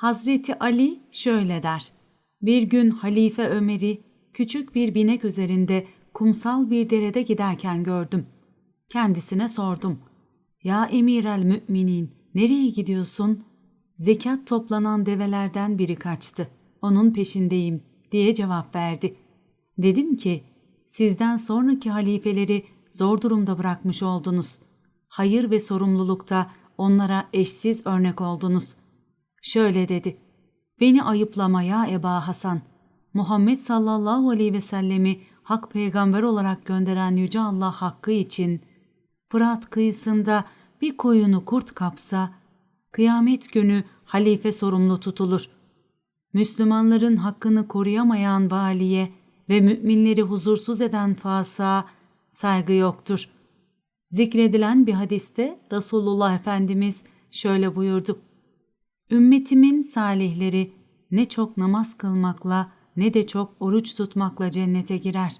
Hazreti Ali şöyle der. Bir gün Halife Ömer'i küçük bir binek üzerinde kumsal bir derede giderken gördüm. Kendisine sordum. Ya emir el müminin nereye gidiyorsun? Zekat toplanan develerden biri kaçtı. Onun peşindeyim diye cevap verdi. Dedim ki sizden sonraki halifeleri zor durumda bırakmış oldunuz. Hayır ve sorumlulukta onlara eşsiz örnek oldunuz. Şöyle dedi. Beni ayıplama ya Eba Hasan. Muhammed sallallahu aleyhi ve sellemi hak peygamber olarak gönderen Yüce Allah hakkı için Fırat kıyısında bir koyunu kurt kapsa, kıyamet günü halife sorumlu tutulur. Müslümanların hakkını koruyamayan valiye ve müminleri huzursuz eden fasa saygı yoktur. Zikredilen bir hadiste Resulullah Efendimiz şöyle buyurdu. Ümmetimin salihleri ne çok namaz kılmakla ne de çok oruç tutmakla cennete girer.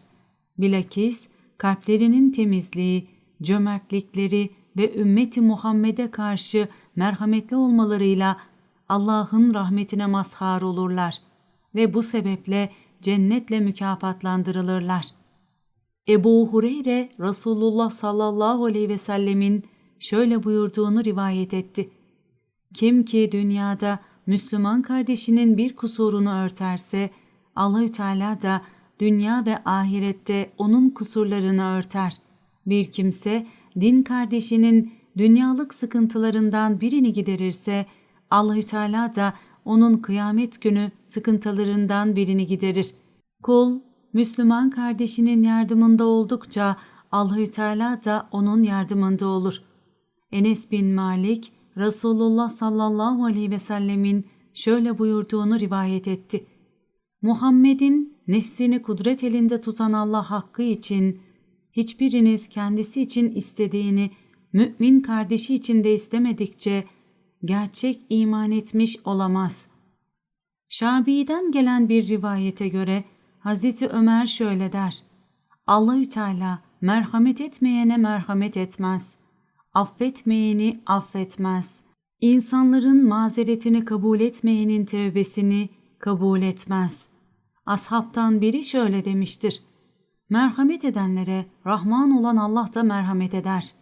Bilakis kalplerinin temizliği, cömertlikleri ve ümmeti Muhammed'e karşı merhametli olmalarıyla Allah'ın rahmetine mazhar olurlar ve bu sebeple cennetle mükafatlandırılırlar. Ebu Hureyre Resulullah sallallahu aleyhi ve sellemin şöyle buyurduğunu rivayet etti. Kim ki dünyada Müslüman kardeşinin bir kusurunu örterse Allahü Teala da dünya ve ahirette onun kusurlarını örter. Bir kimse din kardeşinin dünyalık sıkıntılarından birini giderirse Allahü Teala da onun kıyamet günü sıkıntılarından birini giderir. Kul Müslüman kardeşinin yardımında oldukça Allahü Teala da onun yardımında olur. Enes bin Malik Resulullah sallallahu aleyhi ve sellemin şöyle buyurduğunu rivayet etti. Muhammed'in nefsini kudret elinde tutan Allah hakkı için hiçbiriniz kendisi için istediğini mümin kardeşi için de istemedikçe gerçek iman etmiş olamaz. Şabi'den gelen bir rivayete göre Hazreti Ömer şöyle der. Allahü Teala merhamet etmeyene merhamet etmez. Affetmeyeni affetmez. İnsanların mazeretini kabul etmeyenin tevbesini kabul etmez. Ashabtan biri şöyle demiştir. Merhamet edenlere Rahman olan Allah da merhamet eder.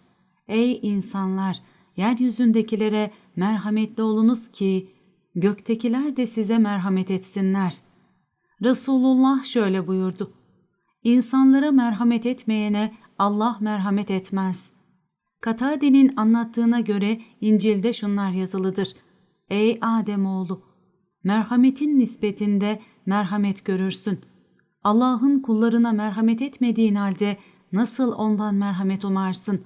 Ey insanlar! Yeryüzündekilere merhametli olunuz ki göktekiler de size merhamet etsinler. Resulullah şöyle buyurdu. İnsanlara merhamet etmeyene Allah merhamet etmez. Katade'nin anlattığına göre İncil'de şunlar yazılıdır. Ey Ademoğlu! Merhametin nispetinde merhamet görürsün. Allah'ın kullarına merhamet etmediğin halde nasıl ondan merhamet umarsın?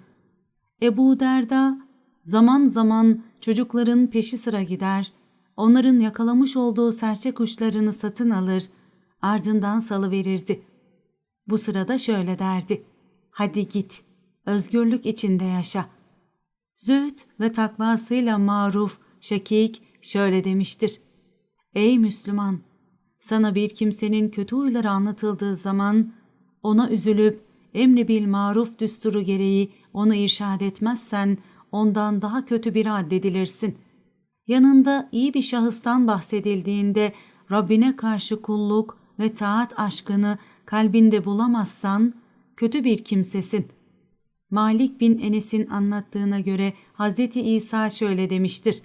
Ebu Derda zaman zaman çocukların peşi sıra gider, onların yakalamış olduğu serçe kuşlarını satın alır, ardından salıverirdi. Bu sırada şöyle derdi, hadi git, özgürlük içinde yaşa. Zühd ve takvasıyla maruf, şekik şöyle demiştir. Ey Müslüman! Sana bir kimsenin kötü huyları anlatıldığı zaman ona üzülüp emri bil maruf düsturu gereği onu irşad etmezsen ondan daha kötü bir addedilirsin. Yanında iyi bir şahıstan bahsedildiğinde Rabbine karşı kulluk ve taat aşkını kalbinde bulamazsan kötü bir kimsesin. Malik bin Enes'in anlattığına göre Hz. İsa şöyle demiştir.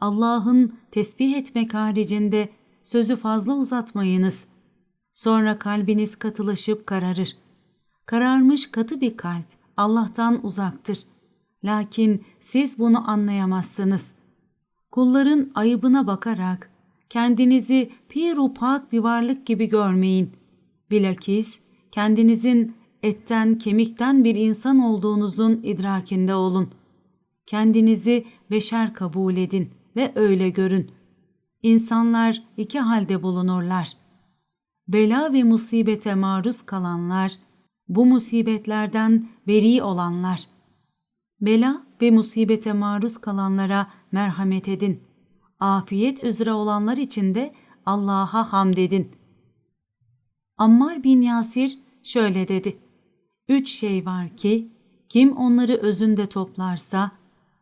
Allah'ın tesbih etmek haricinde sözü fazla uzatmayınız. Sonra kalbiniz katılaşıp kararır. Kararmış katı bir kalp Allah'tan uzaktır. Lakin siz bunu anlayamazsınız. Kulların ayıbına bakarak kendinizi pir pak bir varlık gibi görmeyin. Bilakis kendinizin etten kemikten bir insan olduğunuzun idrakinde olun. Kendinizi beşer kabul edin ve öyle görün. İnsanlar iki halde bulunurlar. Bela ve musibete maruz kalanlar, bu musibetlerden beri olanlar. Bela ve musibete maruz kalanlara merhamet edin. Afiyet üzere olanlar için de Allah'a hamd edin. Ammar bin Yasir şöyle dedi. Üç şey var ki kim onları özünde toplarsa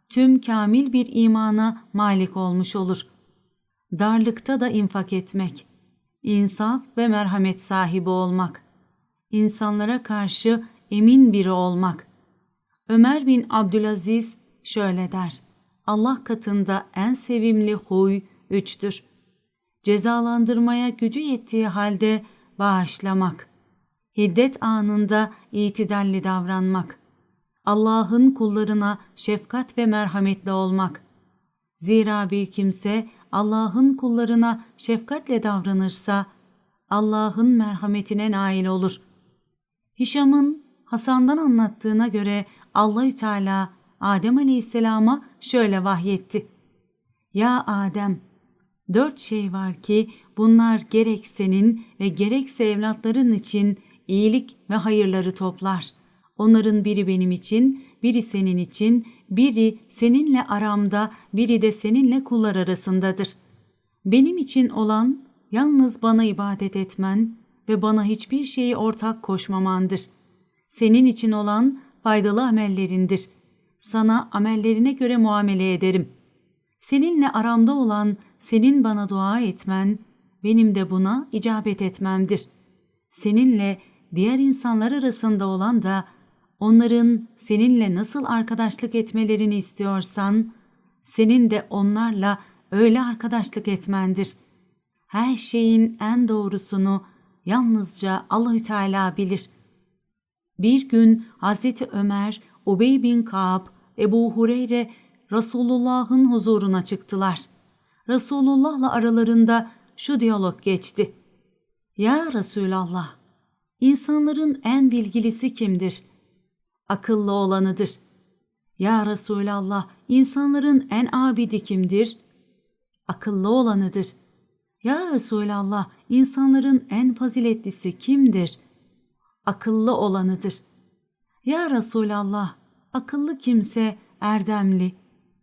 tüm kamil bir imana malik olmuş olur. darlıkta da infak etmek, insaf ve merhamet sahibi olmak, insanlara karşı emin biri olmak. Ömer bin Abdülaziz şöyle der, Allah katında en sevimli huy üçtür. Cezalandırmaya gücü yettiği halde bağışlamak, hiddet anında itidalli davranmak, Allah'ın kullarına şefkat ve merhametli olmak. Zira bir kimse Allah'ın kullarına şefkatle davranırsa Allah'ın merhametine nail olur. Hişam'ın Hasan'dan anlattığına göre Allahü Teala Adem Aleyhisselam'a şöyle vahyetti. Ya Adem, dört şey var ki bunlar gerek senin ve gerekse evlatların için iyilik ve hayırları toplar. Onların biri benim için, biri senin için, biri seninle aramda, biri de seninle kullar arasındadır. Benim için olan yalnız bana ibadet etmen ve bana hiçbir şeyi ortak koşmamandır. Senin için olan faydalı amellerindir. Sana amellerine göre muamele ederim. Seninle aramda olan senin bana dua etmen, benim de buna icabet etmemdir. Seninle diğer insanlar arasında olan da onların seninle nasıl arkadaşlık etmelerini istiyorsan, senin de onlarla öyle arkadaşlık etmendir. Her şeyin en doğrusunu yalnızca Allahü Teala bilir. Bir gün Hazreti Ömer, Ubey bin Kaab, Ebu Hureyre Resulullah'ın huzuruna çıktılar. Resulullah'la aralarında şu diyalog geçti. Ya Resulallah, insanların en bilgilisi kimdir? Akıllı olanıdır. Ya Resulallah, insanların en abidi kimdir? Akıllı olanıdır. Ya Resulallah, insanların en faziletlisi kimdir? Akıllı olanıdır. Ya Resulallah, akıllı kimse erdemli,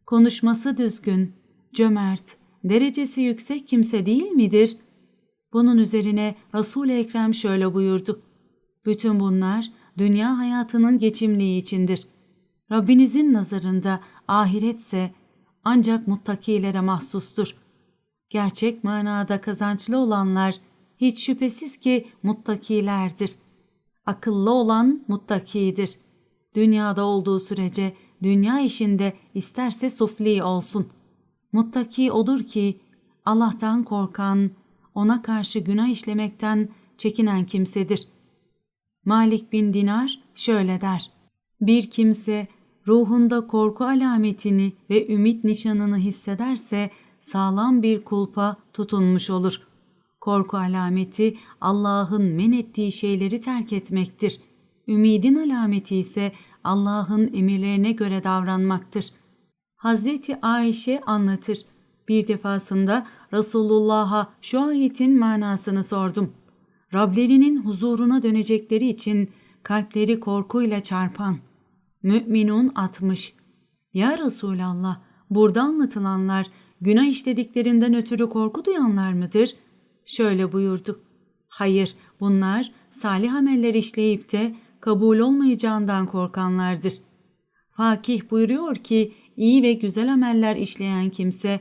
konuşması düzgün, cömert, derecesi yüksek kimse değil midir? Bunun üzerine Resul-i Ekrem şöyle buyurdu. Bütün bunlar dünya hayatının geçimliği içindir. Rabbinizin nazarında ahiretse ancak muttakilere mahsustur. Gerçek manada kazançlı olanlar hiç şüphesiz ki muttakilerdir. Akıllı olan muttakidir. Dünyada olduğu sürece dünya işinde isterse sufli olsun. Muttaki odur ki Allah'tan korkan, ona karşı günah işlemekten çekinen kimsedir. Malik bin Dinar şöyle der. Bir kimse ruhunda korku alametini ve ümit nişanını hissederse sağlam bir kulpa tutunmuş olur. Korku alameti Allah'ın men ettiği şeyleri terk etmektir. Ümidin alameti ise Allah'ın emirlerine göre davranmaktır. Hazreti Ayşe anlatır. Bir defasında Resulullah'a şu ayetin manasını sordum. Rablerinin huzuruna dönecekleri için kalpleri korkuyla çarpan. Mü'minun 60. Ya Resulallah, burada anlatılanlar günah işlediklerinden ötürü korku duyanlar mıdır? Şöyle buyurdu. Hayır, bunlar salih ameller işleyip de kabul olmayacağından korkanlardır. Fakih buyuruyor ki iyi ve güzel ameller işleyen kimse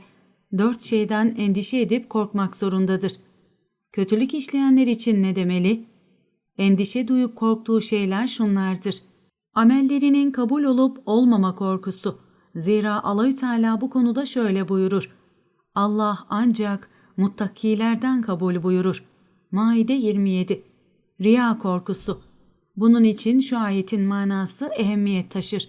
dört şeyden endişe edip korkmak zorundadır. Kötülük işleyenler için ne demeli? Endişe duyup korktuğu şeyler şunlardır. Amellerinin kabul olup olmama korkusu. Zira Allahü Teala bu konuda şöyle buyurur. Allah ancak muttakilerden kabul buyurur. Maide 27 Riya korkusu. Bunun için şu ayetin manası ehemmiyet taşır.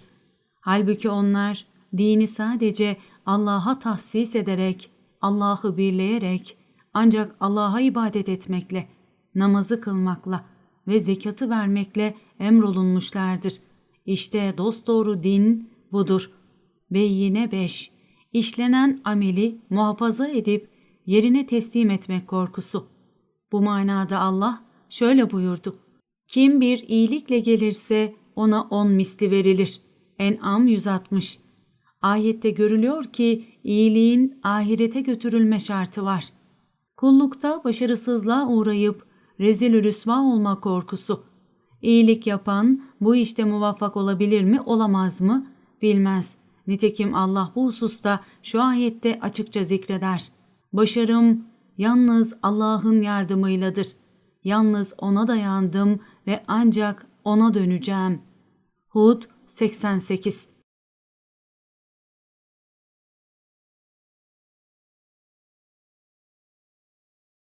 Halbuki onlar dini sadece Allah'a tahsis ederek, Allah'ı birleyerek, ancak Allah'a ibadet etmekle, namazı kılmakla ve zekatı vermekle emrolunmuşlardır. İşte dosdoğru din budur. Ve yine beş, işlenen ameli muhafaza edip yerine teslim etmek korkusu. Bu manada Allah şöyle buyurdu. Kim bir iyilikle gelirse ona on misli verilir. En'am 160 Ayette görülüyor ki iyiliğin ahirete götürülme şartı var. Kullukta başarısızlığa uğrayıp rezil rüsva olma korkusu. İyilik yapan bu işte muvaffak olabilir mi olamaz mı bilmez. Nitekim Allah bu hususta şu ayette açıkça zikreder. Başarım yalnız Allah'ın yardımıyladır. Yalnız ona dayandım ve ancak ona döneceğim. Hud 88